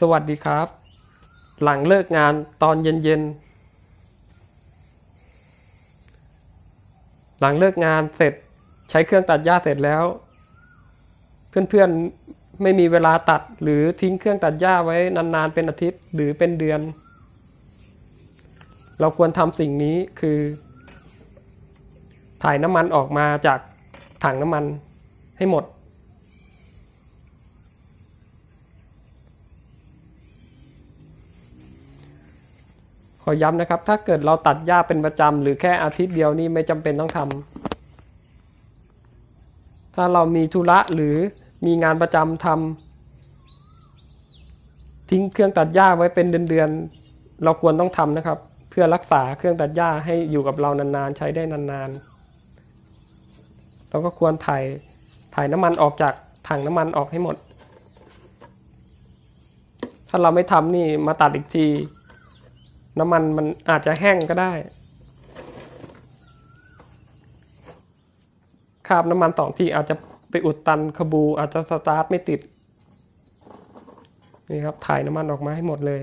สวัสดีครับ หลังเลิกงานตอนเย็นๆ หลังเลิกงานเสร็จใช้เครื่องตัดหญ้าเสร็จแล้ว เพื่อนๆไม่มีเวลาตัดหรือทิ้งเครื่องตัดหญ้าไว้นานๆเป็นอาทิตย์หรือเป็นเดือน เราควรทำสิ่งนี้คือ ถ่ายน้ำมันออกมาจากถังน้ำมันให้หมด ขอย้ำนะครับ ถ้าเกิดเราตัดหญ้าเป็นประจำหรือแค่อาทิตย์เดียวนี่ไม่จำเป็นต้องทำถ้าเรามีธุระหรือมีงานประจำทำทิ้งเครื่องตัดหญ้าไว้เป็นเดือนๆเราควรต้องทำนะครับ เพื่อรักษาเครื่องตัดหญ้าให้อยู่กับเรานานๆ ใช้ได้นานๆ เราก็ควรถ่ายถ่ายน้ำมันออกจากถังน้ำมันออกให้หมด ถ้าเราไม่ทำนี่มาตัดอีกที น้ำมันมันอาจจะแห้งก็ได้คาบน้ำมันสองที่อาจจะไปอุดตันขบูอาจจะสตาร์ทไม่ติด นี่ครับถ่ายน้ำมันออกมาให้หมดเลย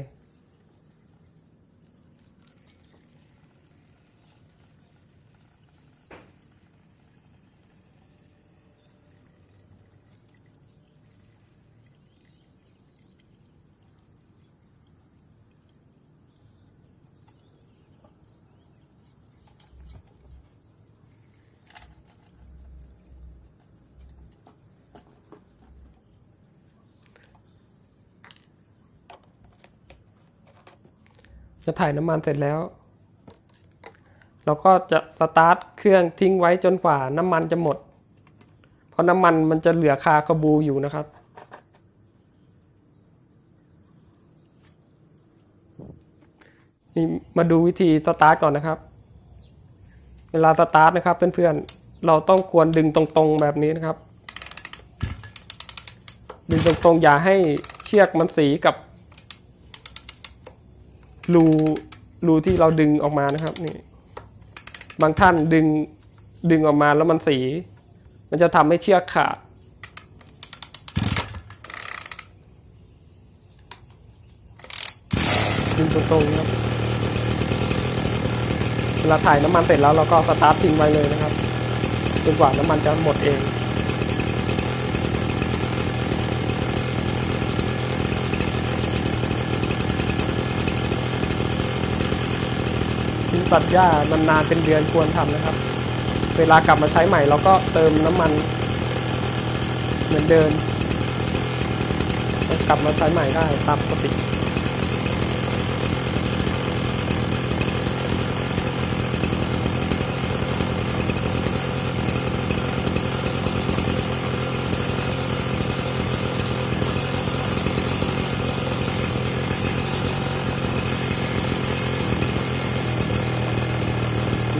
จะถ่ายน้ำมันเสร็จแล้ว เราก็จะสตาร์ทเครื่องทิ้งไว้จนกว่าน้ำมันจะหมด เพราะน้ำมันมันจะเหลือคาขบูอยู่นะครับนี่มาดูวิธีสตาร์ทก่อนนะครับ เวลาสตาร์ทนะครับเพื่อนๆ เราต้องควรดึงตรงๆแบบนี้นะครับ ดึงตรงๆอย่าให้เชือกมันสีกับ รูรูที่เราดึงออกมานะครับนี่บางท่านดึงดึงออกมาแล้วมันสี มันจะทำให้เชือกขาด ดึงตรงๆครับเวลาถ่ายน้ำมันเสร็จแล้วเราก็สตาร์ททิ้งไว้เลยนะครับจนกว่าน้ำมันจะหมดเอง ทิ้งตัดหญ้านานๆเป็นเดือนควรทำนะครับ เวลากลับมาใช้ใหม่เราก็เติมน้ำมัน เหมือนเดิมกลับมาใช้ใหม่ได้ตามปกติ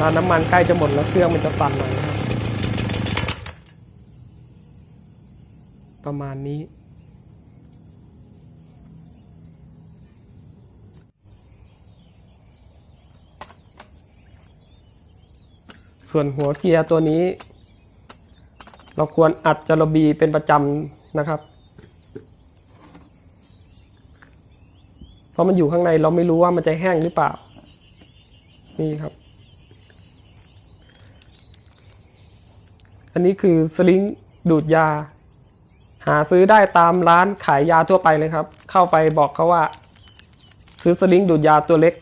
เวลาน้ำมันใกล้จะหมดแล้วเครื่องมันจะสั่นหน่อยนะครับประมาณนี้ ส่วนหัวเกียร์ตัวนี้ เราควรอัดจรบีเป็นประจำนะครับ เพราะมันอยู่ข้างในเราไม่รู้ว่ามันจะแห้งหรือเปล่า นี่ครับ อันนี้คือสลิงดูดยา หาซื้อได้ตามร้านขายยาทั่วไปเลยครับ เข้าไปบอกเขาว่า ซื้อสลิงดูดยาตัวเล็ก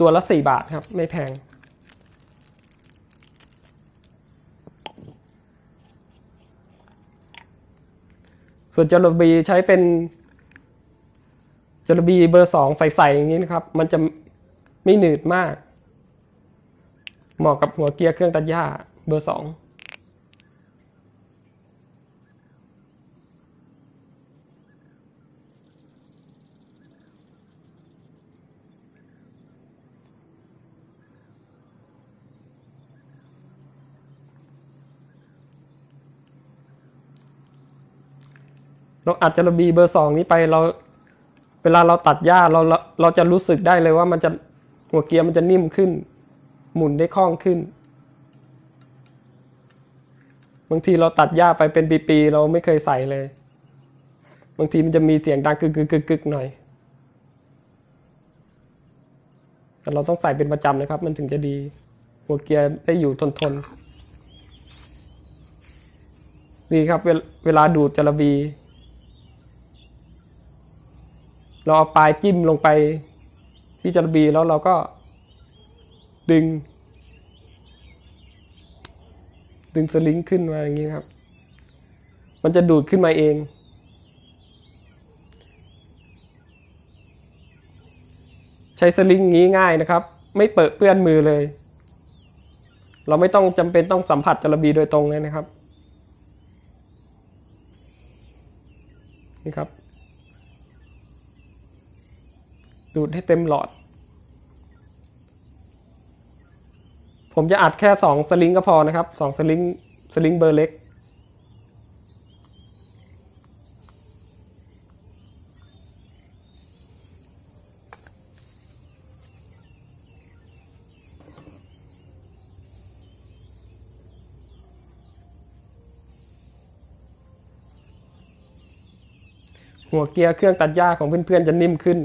ตัวละสี่บาทครับ ไม่แพง ส่วนจระบีใช้เป็นจระบีเบอร์สองใสๆอย่างนี้นะครับ มันจะไม่หนืดมาก เหมาะกับหัวเกียร์เครื่องตัดหญ้าเบอร์สอง เราอัดจระบีเบอร์สองนี้ไปเราเวลาเราตัดหญ้าเราเราเราจะรู้สึกได้เลยว่ามันจะหัวเกียร์มันจะนิ่มขึ้น หมุนได้คล่องขึ้น บางทีเราตัดหญ้าไปเป็นปีๆเราไม่เคยใส่เลย บางทีมันจะมีเสียงดังกึกกึกกึกกึกหน่อยแต่เราต้องใส่เป็นประจำนะครับ มันถึงจะดี หัวเกียร์ได้อยู่ทนทนนี่ครับเวลเวลาดูดจระบี เราเอาปลายจิ้มลงไปที่จระบีแล้วเราก็ดึง ดึงสลิงขึ้นมาอย่างนี้ครับ มันจะดูดขึ้นมาเอง ใช้สลิงงี้ง่ายนะครับ ไม่เปิดเปื้อนมือเลย เราไม่ต้องจำเป็นต้องสัมผัสจระบีโดยตรงเลยนะครับ นี่ครับ ดูดให้เต็มหลอด ผมจะอัดแค่สองสลิงก็พอนะครับสองสลิงสลิงเบอร์เล็กหัวเกียร์เครื่องตัดหญ้าของเพื่อนๆจะนิ่มขึ้น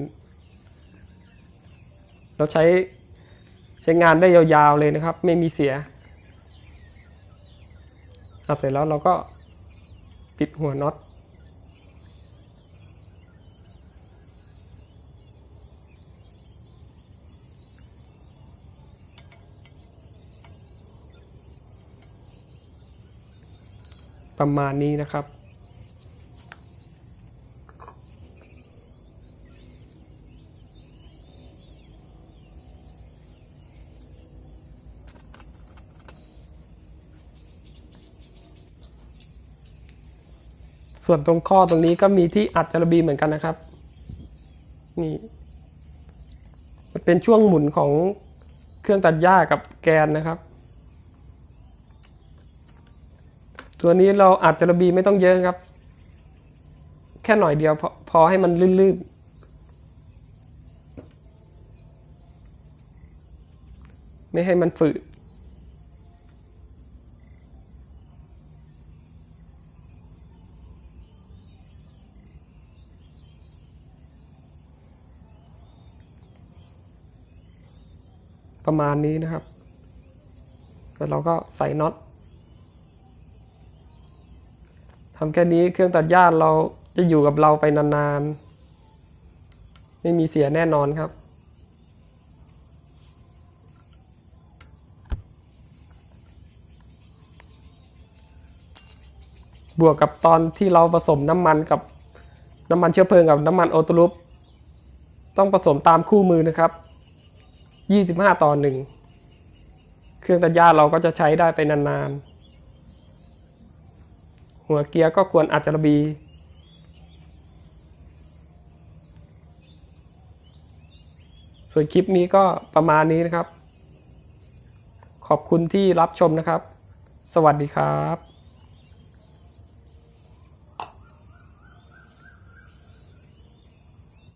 เราใช้ใช้งานได้ยาวๆเลยนะครับ ไม่มีเสียอัดเสร็จแล้วเราก็ปิดหัวน็อตประมาณนี้นะครับ ส่วนตรงข้อตรงนี้ก็มีที่อัดจระบีเหมือนกันนะครับ นี่มันเป็นช่วงหมุนของเครื่องตัดหญ้ากับแกนนะครับ ตัวนี้เราอัดจระบีไม่ต้องเยอะครับ แค่หน่อยเดียวพอพอให้มันลื่นๆ ไม่ให้มันฝืด ประมาณนี้นะครับ แล้วเราก็ใส่น็อตทำแค่นี้เครื่องตัดหญ้าเราจะอยู่กับเราไปนานๆ ไม่มีเสียแน่นอนครับ บวกกับตอนที่เราผสมน้ำมันกับน้ำมันเชื้อเพลิงกับน้ำมันโอตลุปต้องผสมตามคู่มือนะครับ 25 ต่อหนึ่งเครื่องตัดหญ้าเราก็จะใช้ได้ไปนานๆ หัวเกียร์ก็ควรอัดจระบีส่วนคลิปนี้ก็ประมาณนี้นะครับ ขอบคุณที่รับชมนะครับ สวัสดีครับ